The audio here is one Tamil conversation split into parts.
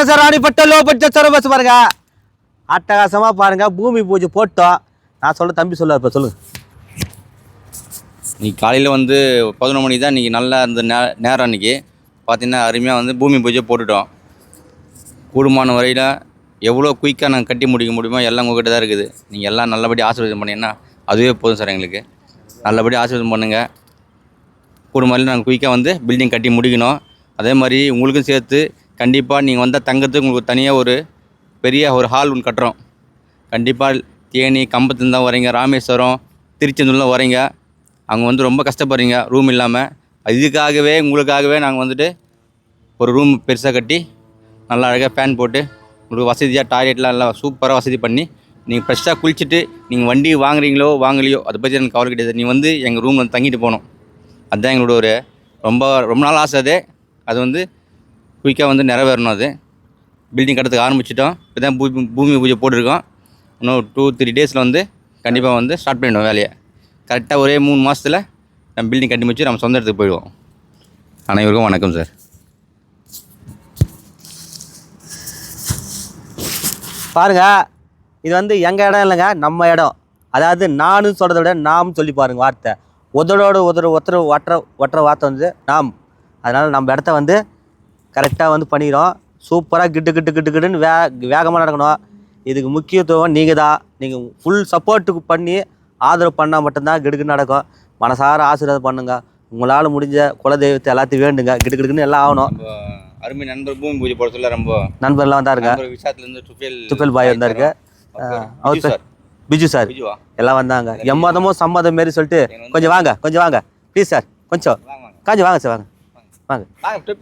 வணக்கம் sir Ranipet low budget sir bus பாருங்க அட்டகாசமாக பாருங்க பூமி பூஜை போட்டோம். நான் சொல்ல தம்பி சொல்ல இப்போ சொல்லுங்க. இன்னைக்கு காலையில் வந்து பதினொன்று மணி தான் இன்றைக்கி நல்லா இருந்த நே நேரம் அன்றைக்கி பார்த்தீங்கன்னா அருமையாக வந்து பூமி பூஜை போட்டுட்டோம். கூடுமான வரையில் எவ்வளோ குயிக்காக நாங்கள் கட்டி முடிக்க முடியுமோ எல்லாம் உங்ககிட்ட தான் இருக்குது. நீங்கள் எல்லாம் நல்லபடியாக ஆசீர்வாதம் பண்ணீங்கன்னா அதுவே போதும் சார் எங்களுக்கு. நல்லபடியாக ஆசீர்வாதம் பண்ணுங்கள் கூடுமான நாங்கள் குயிக்காக வந்து பில்டிங் கட்டி முடிக்கணும். அதே மாதிரி உங்களுக்கும் சேர்த்து கண்டிப்பாக நீங்கள் வந்தால் தங்கறதுக்கு உங்களுக்கு தனியாக ஒரு பெரிய ஒரு ஹால் ஒன்று கட்டுறோம். கண்டிப்பாக தேனி கம்பத்துலேருந்து தான் வரீங்க ராமேஸ்வரம் திருச்செந்தூர்லாம் வரீங்க அங்கே வந்து ரொம்ப கஷ்டப்படுறீங்க ரூம் இல்லாமல் இதுக்காகவே உங்களுக்காகவே நாங்கள் வந்துட்டு ஒரு ரூம் பெருசாக கட்டி நல்லா அழகாக ஃபேன் போட்டு உங்களுக்கு வசதியாக டாய்லெட்லாம் எல்லாம் சூப்பராக வசதி பண்ணி நீங்கள் ஃப்ரெஷ்ஷாக குளிச்சுட்டு நீங்கள் வண்டி வாங்குறீங்களோ வாங்கலையோ அதை பற்றி எனக்கு கவலை கிடையாது. நீ வந்து எங்கள் ரூமில் வந்து தங்கிட்டு போகணும். அதுதான் எங்களோட ஒரு ரொம்ப ரொம்ப நாள் ஆசை அது. அது வந்து குயிக்காக வந்து நிறைவேறணும் அது. பில்டிங் கட்டத்துக்கு ஆரம்பிச்சிட்டோம். இப்போ தான் பூமி பூமி பூஜை போட்டிருக்கோம். இன்னும் டூ த்ரீ டேஸில் வந்து கண்டிப்பாக வந்து ஸ்டார்ட் பண்ணிடுவோம் வேலையை. கரெக்டாக ஒரே மூணு மாதத்தில் நம்ம பில்டிங் கட்டி முடிச்சு நம்ம சொந்த இடத்துக்கு போயிடுவோம். அனைவருக்கும் வணக்கம் சார் பாருங்கள் இது வந்து எங்கள் இடம் இல்லைங்க நம்ம இடம். அதாவது நானும் சொல்கிறத விட நாம் சொல்லி பாருங்கள் வார்த்தை. உதடோடு உதற ஒத்தர ஒற்ற ஒற்ற வார்த்தை வந்து நாம். அதனால் நம்ம இடத்த வந்து கரெக்டாக வந்து பண்ணிக்கிறோம் சூப்பராக கிட்டு கிட்டு கிட்டு கிட்டுன்னு வே வேகமாக நடக்கணும். இதுக்கு முக்கியத்துவம் நீங்கள் தான் நீங்கள் ஃபுல் சப்போர்ட்டுக்கு பண்ணி ஆதரவு பண்ணால் மட்டும்தான் கிடுக்கு நடக்கும். மனசார ஆசீர்வாதம் பண்ணுங்க. உங்களால் முடிஞ்ச குலதெய்வத்தை எல்லாத்தையும் வேண்டுங்க. கிடு கிடுக்குன்னு எல்லாம் ஆகணும். அருமை நண்பர் பூமி பூஜை போட சொல்ல ரொம்ப நண்பர்லாம் வந்தாருங்க விஷயத்துலேருந்து டுஃபெல் துப்பல் பாய் வந்தாருங்க அவர் சார். பிஜு சார். எல்லாம் வந்தாங்க. எம்மதமும் சம்மதம் மாரி சொல்லிட்டு கொஞ்சம் வாங்க கொஞ்சம் வாங்க. ப்ளீஸ் சார் கொஞ்சம். கொஞ்சம் வாங்க சார் வாங்க. வாங்க.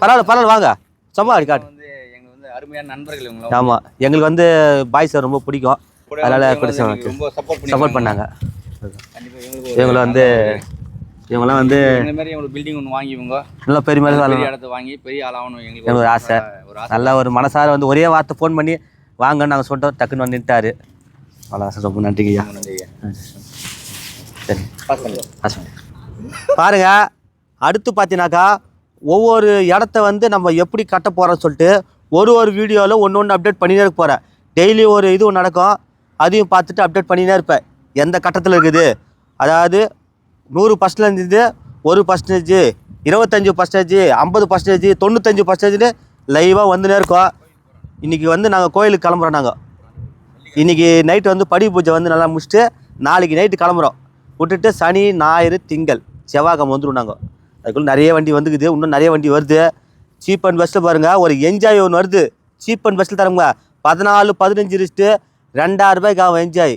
பரவாயில்ல பரவாயில்ல வாங்க. சும்மா அப்படி காட்டு. அருமையான நண்பர்கள் ஆமாம் எங்களுக்கு வந்து பாய் சார் ரொம்ப பிடிக்கும். அதனால வந்து பிடிச்ச எங்களுக்கு ரொம்ப சப்போர்ட் பண்ணி சப்போர்ட் பண்ணாங்க. இவங்களை வந்து இவங்கெல்லாம் வந்து இந்த மாதிரி ஒரு பில்டிங் ஒன்று வாங்கி இவங்க. நல்லா பெரிய மாதிரி பெரிய வேலை இடத்த வாங்கி பெரிய ஆளாகணும் எங்களுக்கு ஒரு ஆசை. ஆசை. நல்ல ஒரு மனசார வந்து ஒரே வார்த்தை ஃபோன் பண்ணி வாங்கன்னு நாங்கள் சொல்லிட்டோம் டக்குன்னு வந்து நின்ட்டாரு அவ்வளோ சார் ரொம்ப நன்றிங்க ஐயா. சரி. பாருங்க. அடுத்து பார்த்தீங்கன்னாக்கா ஒவ்வொரு இடத்த வந்து நம்ம எப்படி கட்ட போகிறோம்னு சொல்லிட்டு ஒரு ஒரு வீடியோவில் ஒன்று ஒன்று அப்டேட் பண்ணினே இருக்க போகிறேன் டெய்லி ஒரு இது நடக்கும். அதையும் பார்த்துட்டு அப்டேட் பண்ணினே இருப்பேன். எந்த கட்டத்தில் இருக்குது? அதாவது நூறு பர்சன்டேஜ் ஒரு பர்சன்டேஜ் இருபத்தஞ்சி பர்சன்டேஜ் ஐம்பது பர்சன்டேஜ் தொண்ணூத்தஞ்சு பர்சன்டேஜ்னு லைவாக வந்துனே இருக்கோம். இன்றைக்கி வந்து நாங்கள் கோயிலுக்கு கிளம்புறோம் நாங்கள் இன்றைக்கி நைட்டு வந்து படி பூஜை வந்து நல்லா முடிச்சுட்டு நாளைக்கு நைட்டு கிளம்புறோம். விட்டுட்டு சனி ஞாயிறு திங்கள் செவ்வாய்க்கம் வந்துடும் நாங்கள் அதுக்குள்ளே நிறைய வண்டி வந்துக்குது. இன்னும் நிறைய வண்டி வருது. சீப் அண்ட் பெஸ்ட்டில் பாருங்கள் ஒரு என்ஜாய் ஒன்று வருது. சீப் அண்ட் பெஸ்ட்டில் தரங்க பதினாலு பதினஞ்சு ரிஸ்ட்டு ரெண்டாயிரம் ரூபாய்க்கு ஆகும் என்ஜாய்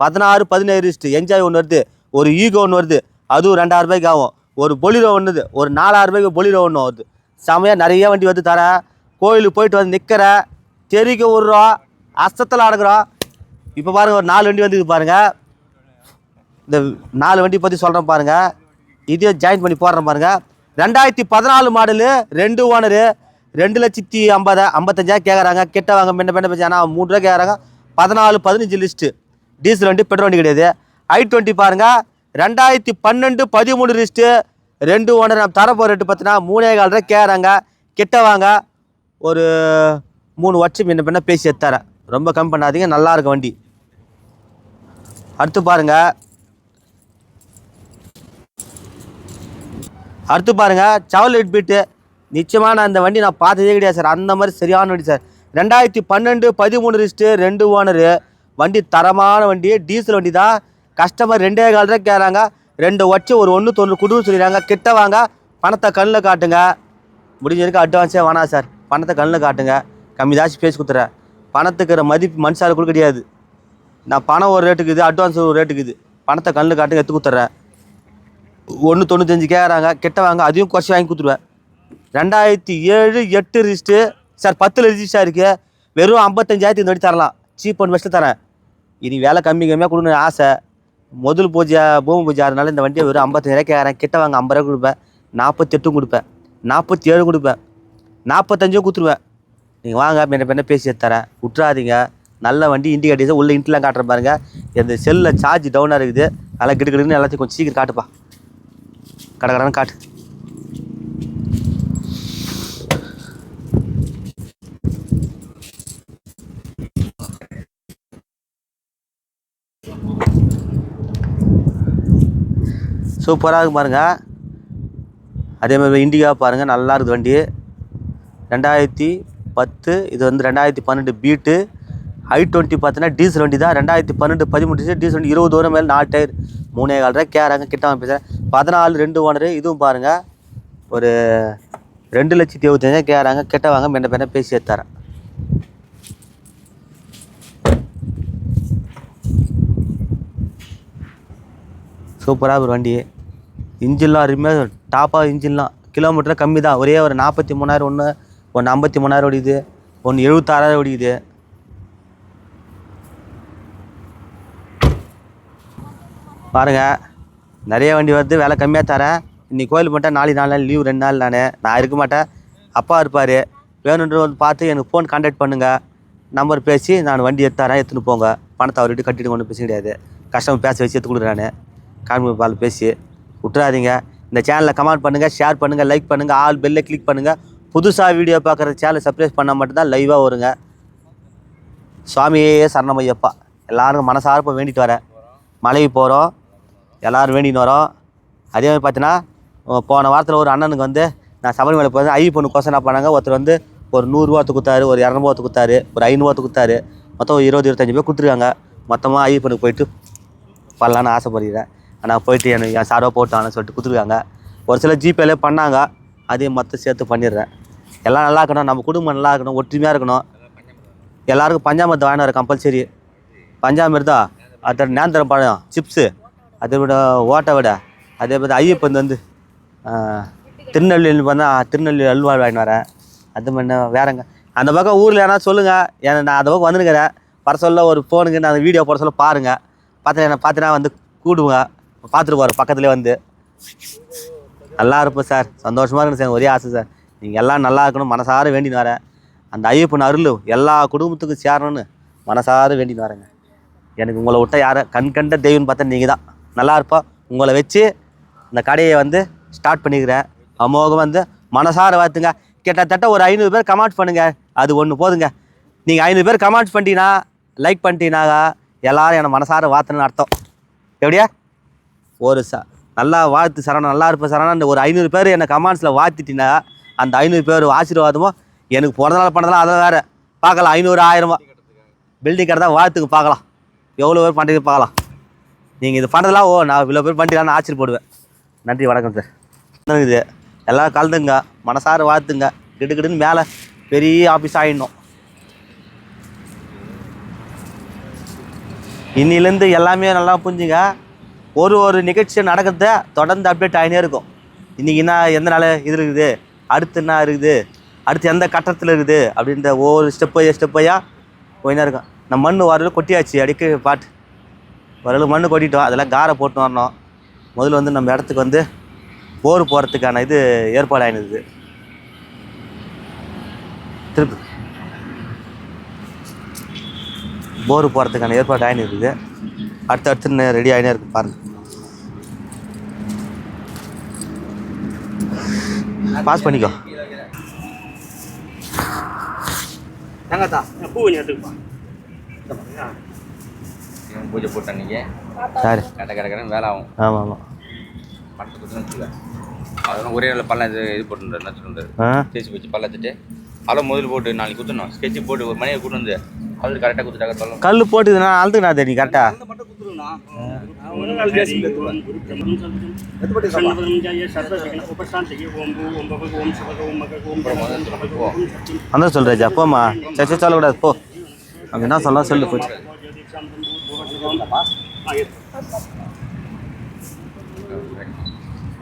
பதினாறு பதினேழு ரிஸ்ட்டு என்ஜாய் ஒன்று வருது. ஒரு ஈகோ ஒன்று வருது. அதுவும் ரெண்டாயிரம் ரூபாய்க்கு ஆகும். ஒரு பொலிரோ ஒன்றுது ஒரு நாலாயிரம் ரூபாய்க்கு பொலிரோ ஒன்று வருது. செமையாக நிறைய வண்டி வந்து தரேன் கோயிலுக்கு போயிட்டு வந்து நிற்கிற தெறிக்க விட்றோம் அஸ்தத்தில் அடக்குறோம் இப்போ பாருங்கள் ஒரு நாலு வண்டி வந்துக்கு பாருங்கள் இந்த நாலு வண்டி பற்றி சொல்கிறேன் பாருங்கள் இதையும் ஜாயின் பண்ணி போடுறேன் பாருங்கள் ரெண்டாயிரத்தி பதினாலு மாடலு ரெண்டு ஓனரு ரெண்டு லட்சத்தி ஐம்பது ஐம்பத்தஞ்சாயிரம் கேட்குறாங்க கிட்ட வாங்க முன்ன பின்ன பேச்சு ஆனால் மூணு ரூபா கேட்குறாங்க பதினாலு பதினஞ்சு லிஸ்ட்டு டீசல் வண்டி பெட்ரோல் வண்டி கிடையாது. ஐ டுவெண்ட்டி பாருங்க. ரெண்டாயிரத்தி பன்னெண்டு பதிமூணு லிஸ்ட்டு ரெண்டு ஓனர் நம்ம தரப்போ ரேட்டு பார்த்தீங்கன்னா மூணே கால் ரூபா கேட்குறாங்க கிட்ட வாங்க. ஒரு மூணு வருஷம் முன்ன பின்ன பேசி எத்தாரேன் ரொம்ப கம்மி பண்ணாதீங்க. நல்லாயிருக்கும் வண்டி. அடுத்து பாருங்கள் அடுத்து பாருங்கள் சவலெட் பீட்டு நிச்சயமாக நான் இந்த வண்டி நான் பார்த்ததே கிடையாது சார். அந்த மாதிரி சரியான வண்டி சார். ரெண்டாயிரத்தி பன்னெண்டு பதிமூணு ரிஸ்ட்டு ரெண்டு ஓனரு. வண்டி தரமான வண்டி டீசல் வண்டி தான். கஸ்டமர் ரெண்டே கால் ரூபா கேட்குறாங்க. ரெண்டு வச்சு ஒரு ஒன்று தொண்ணூறு கொடுன்னு சொல்லிடுறாங்க. கிட்ட வாங்க. பணத்தை கண்ணில் காட்டுங்க. முடிஞ்சிருக்கு அட்வான்ஸே வேணாம் சார். பணத்தை கண்ணில் காட்டுங்க. கம்மி தாச்சு பேசி கொடுத்துறேன். பணத்துக்கு மதிப்பு மனுஷால கூட கிடையாது நான் பணம் ஒரு ரேட்டுக்கு இது அட்வான்ஸ் ஒரு ரேட்டுக்கு இது. பணத்தை கண்ணில் காட்டுங்க எடுத்து கொடுத்துட்றேன் ஒன்று தொண்ணூத்தஞ்சு கேட்குறாங்க கிட்ட வாங்க. அதையும் குறைச்சி வாங்கி கொடுத்துருவேன். ரெண்டாயிரத்தி ஏழு எட்டு ரிஜிஸ்ட்டு சார் பத்தில் ரிஜிஸ்டாக இருக்குது வெறும் ஐம்பத்தஞ்சாயிரத்தி இந்த வண்டி தரலாம். சீப் அண்ட் பெஸ்ட்டு தரேன். இனி வேலை கம்மி கம்மியாக கொடுக்கணும்னு ஆசை. முதல் பூஜை பூமி பூஜை ஆறுனால இந்த வண்டியை வெறும் ஐம்பத்தஞ்சாயிரம் கேட்குறேன் கிட்ட வாங்க ஐம்பது ரூபா கொடுப்பேன். நாற்பத்தெட்டும் கொடுப்பேன். நாற்பத்தி ஏழு கொடுப்பேன். நாற்பத்தஞ்சும் கொடுத்துருவேன். நீங்கள் வாங்க என்ன பெண்ணை பேசி தரேன். விட்றாதீங்க நல்ல வண்டி இண்டிகேட்டர்ஸ் உள்ள இன்ட்லாம் காட்டுற பாருங்கள் இந்த செல்லில் சார்ஜ் டவுனாக இருக்குது. நல்லா கிடுக்கிடுன்னு எல்லாத்தையும் கொஞ்சம் சீக்கிரம் காட்டுப்பா. கடகடன்னு காட்டு. சூப்பராக இருக்கு பாருங்கள் அதே மாதிரி இண்டிகா பாருங்கள் நல்லா இருக்குது வண்டி. ரெண்டாயிரத்தி பத்து இது வந்து ரெண்டாயிரத்தி பன்னெண்டு பீட்டு. ஐ டுவெண்ட்டி பார்த்தீங்கன்னா டீசல் வண்டி தான். ரெண்டாயிரத்தி பன்னெண்டு பதிமூணு டீசல் டீசல் வண்டி இருபது தூரம் மேலே நாலு டயர் மூணே கால் ரூபாய் கேராங்க கிட்ட வாங்க பேசுகிறேன் பதினாலு ரெண்டு ஓனரு இதுவும் பாருங்கள் ஒரு ரெண்டு லட்சத்தி எழுபத்தஞ்சா கேட்குறாங்க கெட்ட வாங்க மென்ன மென்ன பேசி எடுத்தாரேன் சூப்பராக ஒரு வண்டி. இன்ஜின்லாம் அருமையாக டாப்பாக இன்ஜின்லாம். கிலோமீட்டர் கம்மி தான். ஒரே ஒரு நாற்பத்தி மூணாயிரம் ஒன்று ஒன்று ஐம்பத்தி மூணாயிரம் ஓடிக்குது. ஒன்று எழுபத்தாறாயிரம் ஓடிக்குது. பாருங்கள் நிறைய வண்டி வருது வேலை கம்மியாக தரேன். இன்னைக்கு கோயில் மட்டும் நாளைக்கு நாலு நாள் லீவ் ரெண்டு நாள் நான். நான் இருக்க மாட்டேன். அப்பா இருப்பார். வேணுன்ற வந்து பார்த்து எனக்கு ஃபோன் கான்டாக்ட் பண்ணுங்கள் நம்பர் பேசி நான் வண்டி எடுத்தாரேன் எடுத்துன்னு போங்க. பணத்தை அவர்கிட்ட கட்டிட்டு ஒன்றும் பேச கிடையாது. கஷ்டம் பேச வச்சு எடுத்து கொடுக்குறேன் நான். கான்மி பால் பேசி விட்டுறாதீங்க. இந்த சேனலை கமெண்ட் பண்ணுங்கள் ஷேர் பண்ணுங்கள் லைக் பண்ணுங்கள் ஆல் பெல்லை கிளிக் பண்ணுங்கள் புதுசாக வீடியோ பார்க்குற சேனலை சப்ரைஸ் பண்ணால் மட்டும்தான் லைவாக வருங்க. சுவாமியே சரணமையப்பா எல்லாரும் மனசார்ப்ப வேண்டிட்டு வரேன். மலைக்கு போகிறோம் எல்லோரும் வேண்டின்னு வரோம். அதே மாதிரி பார்த்தீங்கன்னா போன வாரத்தில் ஒரு அண்ணனுக்கு வந்து நான் சபரிமலை போய் பொண்ணு கோசம் என்ன பண்ணாங்க? ஒருத்தர் வந்து ஒரு நூறுரூவாத்து கொடுத்தாரு ஒரு இரநூறுவாத்து கொடுத்தாரு ஒரு ஐநூறுவாத்து கொடுத்தாரு. மொத்தம் ஒரு இருபது இருபத்தஞ்சி பேர் கொடுத்துருக்காங்க. மொத்தமாக ஐவி பொண்ணுக்கு போயிட்டு பண்ணலான்னு ஆசைப்படுகிறேன். ஆனால் போயிட்டு எனக்கு என் சாரோ போட்டான்னு சொல்லிட்டு கொடுத்துருக்காங்க. ஒரு சில ஜிபேலே பண்ணாங்க. அதையும் மொத்தம் சேர்த்து பண்ணிடுறேன். எல்லாம் நல்லா இருக்கணும். நம்ம குடும்பம் நல்லா இருக்கணும். ஒற்றுமையாக இருக்கணும். எல்லாருக்கும் பஞ்சாமிரத்தை வாங்கினார் கம்பல்சரி பஞ்சாமிருதா அடுத்த நேந்திரம் பழம் சிப்ஸு அதை விட ஓட்டை விட அதே மாதிரி ஐயப்பன் வந்து ஆஹ், திருநெல்வேலி திருநெல்வேலி அல்வா வாங்கிட்டு வரேன் அது மாதிரி வேறங்க அந்த பக்கம் ஊரில் யாரா சொல்லுங்கள் ஏன்னா நான் அந்த பக்கம் வந்துருக்கிறேன். வர சொல்ல ஒரு ஃபோனுக்கு நான் வீடியோ போட சொல்ல பாருங்கள் பார்த்து என்ன பார்த்தீங்கன்னா வந்து கூடுங்க பார்த்துட்டு போகிறேன் பக்கத்துலேயே வந்து. நல்லா இருப்போம் சார். சந்தோஷமாக இருக்கணும் சார். ஒரே ஆசை சார். நீங்கள் எல்லாம் நல்லா இருக்கணும். மனசார வேண்டின்னு வரேன். அந்த ஐயப்பன் அருள் எல்லா குடும்பத்துக்கும் சேரணும்னு மனசார வேண்டின்னு வரேங்க. எனக்கு உங்களை விட்ட யாரை கண் கண்ட தெய்வம்னு பார்த்தா நீங்கள் தான் நல்லா இருப்போம் உங்களை வச்சு இந்த கடையை வந்து ஸ்டார்ட் பண்ணிக்கிறேன். அமோகம் வந்து மனசார வாத்துங்க. கிட்டத்தட்ட ஒரு ஐநூறு பேர் கமெண்ட் பண்ணுங்கள் அது ஒன்று போதுங்க. நீங்கள் ஐநூறு பேர் கமெண்ட் பண்ணிட்டீங்கன்னா லைக் பண்ணிட்டீங்கன்னாக்கா எல்லோரும் என்னை மனசார வாத்துன்னு அர்த்தம். எப்படியா? ஒரு ச நல்லா வாழ்த்து சரணம் நல்லா இருப்ப சரணம் ஒரு ஐநூறு பேர் என்னை கமெண்ட்ஸில் வாழ்த்திட்டீங்கன்னா அந்த ஐநூறு பேர் ஆசீர்வாதமும் எனக்கு பிறந்த நாள் பண்ணதெல்லாம் அதெல்லாம் வேறு. பார்க்கலாம் ஐநூறு ஆயிரமா. பில்டிங் கடை தான் வாழ்த்துக்கு பார்க்கலாம். எவ்வளோ பேர் பண்ணுறது பார்க்கலாம். நீங்கள் இது பண்ணதெல்லாம் ஓ நான் இவ்வளோ பேர் பண்ணிட்டீங்களான்னு ஆச்சரியப்படுவேன். நன்றி வணக்கம் சார் இது? எல்லாம் கலந்துங்க மனசார வாத்துங்க கிடு கிடுன்னு மேலே பெரிய ஆஃபீஸ் ஆகிடணும் இன்னிலேருந்து எல்லாமே நல்லா புரிஞ்சுங்க. ஒரு ஒரு நிகழ்ச்சி நடக்கிறத தொடர்ந்து அப்டேட் ஆகினே இருக்கும். இன்றைக்கி என்ன எந்த நாள் இது இருக்குது? அடுத்து என்ன இருக்குது? அடுத்து எந்த கட்டத்தில் இருக்குது? அப்படின்ற ஒவ்வொரு ஸ்டெப்பு ஸ்டெப்பையாக போயினே இருக்கும். நம்ம மண் வரல கொட்டியாச்சு அடிக்க பாட்டு. வரல மண் கொட்டிட்டோம். அதெல்லாம் காரை போட்டு வரணும். முதல்ல வந்து நம்ம இடத்துக்கு வந்து போர் போகிறதுக்கான இது ஏற்பாடு ஆயினுது திருப்பி. போர் போகிறதுக்கான ஏற்பாடு ஆயின்னு இருக்குது அடுத்து ரெடி ஆகினே இருக்கு பாருங்க. பாஸ் பண்ணிக்கோ. பூ கொஞ்சம் எடுத்துக்கப்பா. பூஜை போட்ட அன்றைக்கி சரி. கட்ட கட்ட கடன் வேலை ஆகும். ஆமாம். ஆமாம் பணத்தை கொடுத்துன்னு வச்சுக்க அதெல்லாம் ஒரே நாள் பள்ளம் இது இது போட்டுருந்தாரு ஆ? தேய்ச்சி வச்சு பள்ளத்துட்டு அதெல்லாம் முதல்ல போட்டு நாளைக்கு குத்தணும். ஸ்கெட்சு போட்டு ஒரு மணியை கூட்டு வந்து அது கரெக்டாக கொடுத்துட்டாக்க சொல்லலாம்? கல் போட்டுதுண்ணா அழுதுண்ணா தெரியும் கரெக்டாக அந்த சொல்கிறேஜா போம்மா. சரி சரி சொல்லக்கூடாது போ. அங்கே என்ன சொல்லலாம் சொல்லு போச்சு.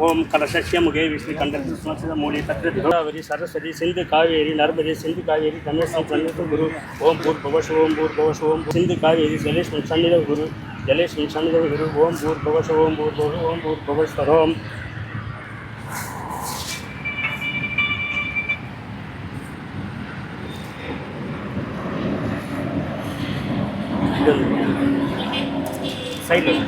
ஓம் கலசஸ்ய முகே விஷ்ணு கண்டகிருஷ்ண மூலி தத்ர கோதாவரி சரஸ்வதி சிந்து காவேரி நர்மதி சிந்து காவேரி கணேசம் சன்னித குரு. ஓம் பூர் பவஷ ஓம் பூர் பவஷ ஓம் சிந்து காவேரி ஜலேஸ்மி சன்னித குரு. ஜலேஸ்மி சன்னித குரு. ஓம் பூர் பவஷ ஓம் பூர் பவஷ ஓம் பூர் பவஸ்வரோம் சைடில்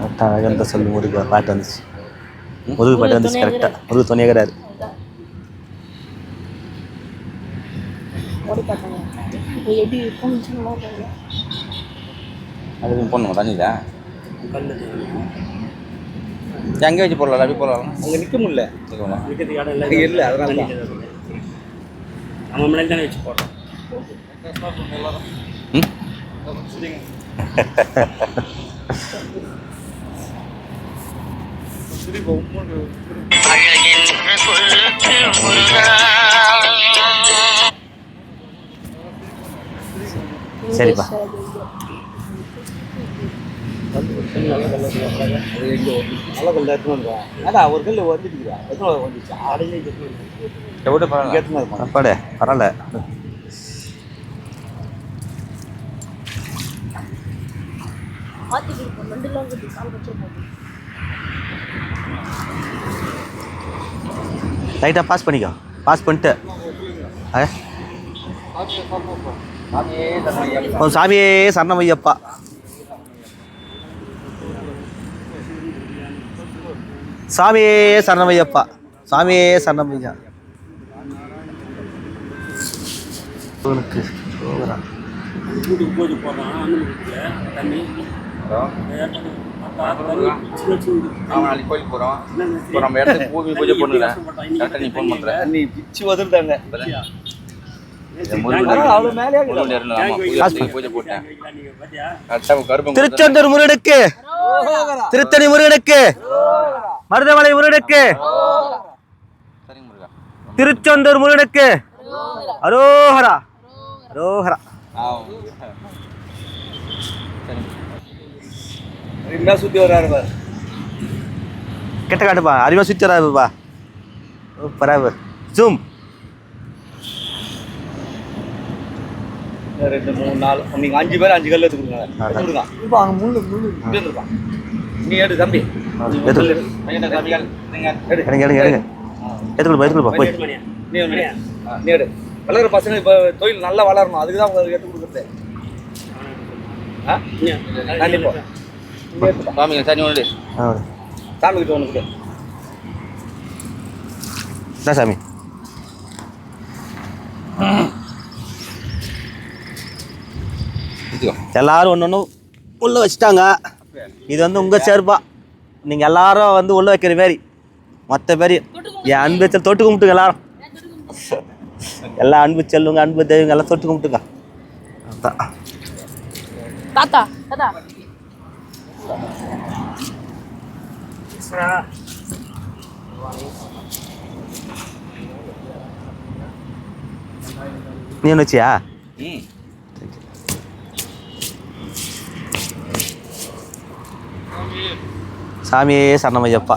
கரெக்டாக அழகந்த சொல்லு முருகா பாட்டு வந்துச்சு. முதுகு பட்டு வந்துச்சு கரெக்டாக முதுகு துணையாகிறாரு எப்படி நல்லா தெரியல அது போடணும் தண்ணியில் கல்லு அங்கே வச்சு போடலாம் அப்படி போடலாம் அங்கே நிற்க முடியல. இருக்கிறதுக்கு இடம் இல்லை. இல்லை அதனால தான். நம்ம முன்னாடி தானே வச்சு போடுறோம். சரிப்பா. எங்கே நல்ல கல் எடுத்துன்னு வந்துடும் அதான் ஒரு கல் வந்துட்டுக்குதா எத்தனை வந்துச்சா எவ்வளோ பரவாயில்ல அப்பாடே பரவாயில்ல லைட்டாக பாஸ் பண்ணிக்கோ பாஸ் பண்ணிட்டு சாமியே சரணமையப்பா. சாமியே சரணமையப்பா. சாமியே சரணமையா. அவன் நாளைக்கு கோயிலுக்கு போகிறோம் இப்போ நம்ம இடத்துக்கு பூமி பூஜை பண்ணுறேன் கரெக்டாக நீ ஃபோன் பண்ணுறேன் தண்ணி பிச்சு வந்துட்டாங்க திருச்செந்தூர் முருகனுக்கு. திருத்தணி முருகனுக்கு. மருதமலை முருகனுக்கு. திருச்செந்தூர் முருகனுக்கு. அரோஹரா. அரோஹரா. ஆ என்ன சுற்றி வர்றாரு பாரு. கிட்ட காட்டுப்பா அறிவா சுத்தராப்பா பராபு ஜூம். ரெண்டு மூணு நாலு. நீங்கள் அஞ்சு பேர் அஞ்சு கல் எடுத்துக்கோங்க கொடுங்க. இருப்பான் நீ எடு தம்பி. எடுங்க எடுங்க எடுங்க. போய் நீ வளர்கிற பசங்க இப்போ தொழில் நல்லா வளரணும் அதுக்கு தான் உங்களுக்கு எடுத்து கொடுக்குறது ஆ கண்டிப்பாக இங்கே எடுத்துப்பா ஒன்று ஆ சாமி. கிட்ட ஒன்று என்ன சாமி எல்லாரும் ஒன்று ஒன்று உள்ளே வச்சுட்டாங்க. இது வந்து உங்கள் சேர்ப்பா. நீங்கள் எல்லாரும் வந்து உள்ளே வைக்கிற மாரி. மற்ற பேர் என் அன்பு செல் தொட்டு கும்பிட்டுங்க எல்லாரும். எல்லா அன்பு செல்லுங்க அன்பு தெய்வங்க எல்லாம் தொட்டு கும்பிட்டுங்க. தாத்தா தாத்தா. நீ வச்சியா? ம். சாமியே சரணமையப்பா.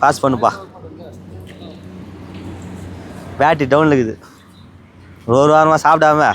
பாஸ் பண்ணுப்பா. பேட்டரி டவுனில் இருக்குது. ஒரு ஒரு வாரமாக சாப்பிடாம.